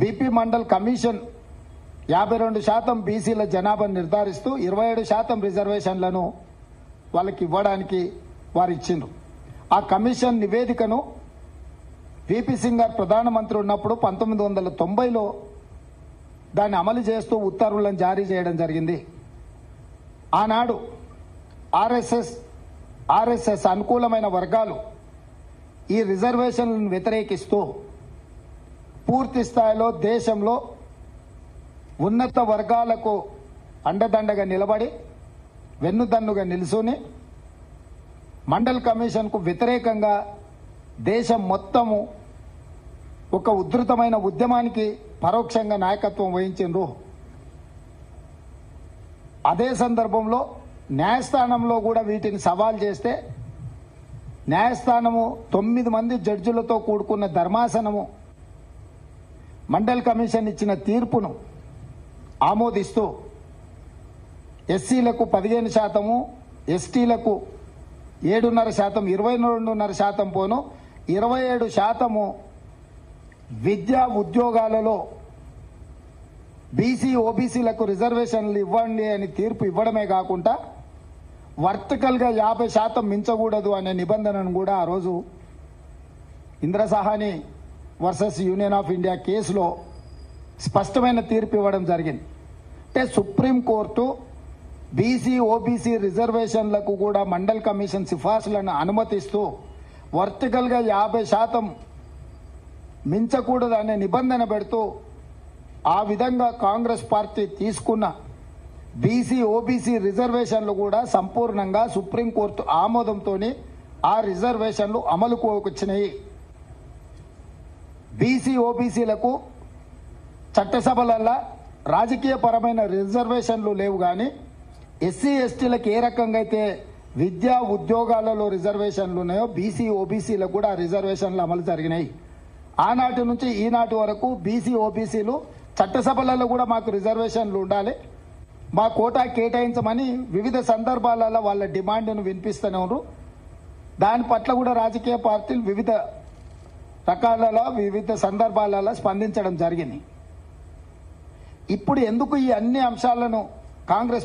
BP mandal commission యాభై రెండు శాతం బీసీల జనాభాను నిర్ధారిస్తూ ఇరవై ఏడు శాతం రిజర్వేషన్లను వాళ్ళకి ఇవ్వడానికి వారు ఇచ్చిండ్రు. ఆ కమిషన్ నివేదికను విపి సింగ్ గారు ప్రధానమంత్రి ఉన్నప్పుడు పంతొమ్మిది వందల తొంభైలో దాన్ని అమలు చేస్తూ ఉత్తర్వులను జారీ చేయడం జరిగింది. ఆనాడు ఆర్ఎస్ఎస్ ఆర్ఎస్ఎస్ అనుకూలమైన వర్గాలు ఈ రిజర్వేషన్లను వ్యతిరేకిస్తూ పూర్తి స్థాయిలో దేశంలో ఉన్నత వర్గాలకు అండదండగా నిలబడి వెన్నుదన్నుగా నిలుసుని మండల్ కమిషన్కు వ్యతిరేకంగా దేశం మొత్తము ఒక ఉధృతమైన ఉద్యమానికి పరోక్షంగా నాయకత్వం వహించిండ్రు. అదే సందర్భంలో న్యాయస్థానంలో కూడా వీటిని సవాల్ చేస్తే న్యాయస్థానము తొమ్మిది మంది జడ్జిలతో కూడుకున్న ధర్మాసనము మండల్ కమిషన్ ఇచ్చిన తీర్పును ఆమోదిస్తూ ఎస్సీలకు పదిహేను శాతము ఎస్టీలకు ఏడున్నర శాతం ఇరవై రెండున్నర శాతం పోను. ఇరవై ఏడు శాతము విద్యా ఉద్యోగాలలో బీసీ ఓబీసీలకు రిజర్వేషన్లు ఇవ్వండి అని తీర్పు ఇవ్వడమే కాకుండా వర్టికల్గా యాభై శాతం మించకూడదు అనే నిబంధనను కూడా ఆ రోజు Indra Sawhney versus union of India కేసులో స్పష్టమైన తీర్పు ఇవ్వడం జరిగింది. అంటే సుప్రీంకోర్టు బీసీ ఓబీసీ రిజర్వేషన్లకు కూడా మండల్ కమిషన్ సిఫార్సులను అనుమతిస్తూ వర్టికల్గా యాభై శాతం మించకూడదు అనే నిబంధన పెడుతూ ఆ విధంగా కాంగ్రెస్ పార్టీ తీసుకున్న బీసీ ఓబీసీ రిజర్వేషన్లు కూడా సంపూర్ణంగా సుప్రీంకోర్టు ఆమోదంతో ఆ రిజర్వేషన్లు అమలుకు వచ్చినాయి. బీసీ ఓబీసీలకు చట్టసభలల్లో రాజకీయపరమైన రిజర్వేషన్లు లేవు కానీ ఎస్సీ ఎస్టీలకు ఏ రకంగా అయితే విద్యా ఉద్యోగాలలో రిజర్వేషన్లు ఉన్నాయో బీసీ ఓబీసీలకు కూడా రిజర్వేషన్లు అమలు జరిగినాయి. ఆనాటి నుంచి ఈనాటి వరకు బీసీ ఓబీసీలు చట్టసభలలో కూడా మాకు రిజర్వేషన్లు ఉండాలి. మా కోటా కేటాయించమని వివిధ సందర్భాలలో వాళ్ళ డిమాండ్ను వినిపిస్తూనే ఉన్నారు దాని పట్ల కూడా రాజకీయ పార్టీలు వివిధ రకాలలో వివిధ సందర్భాలలో స్పందించడం జరిగింది. ఇప్పుడు ఎందుకు ఈ అన్ని అంశాలను కాంగ్రెస్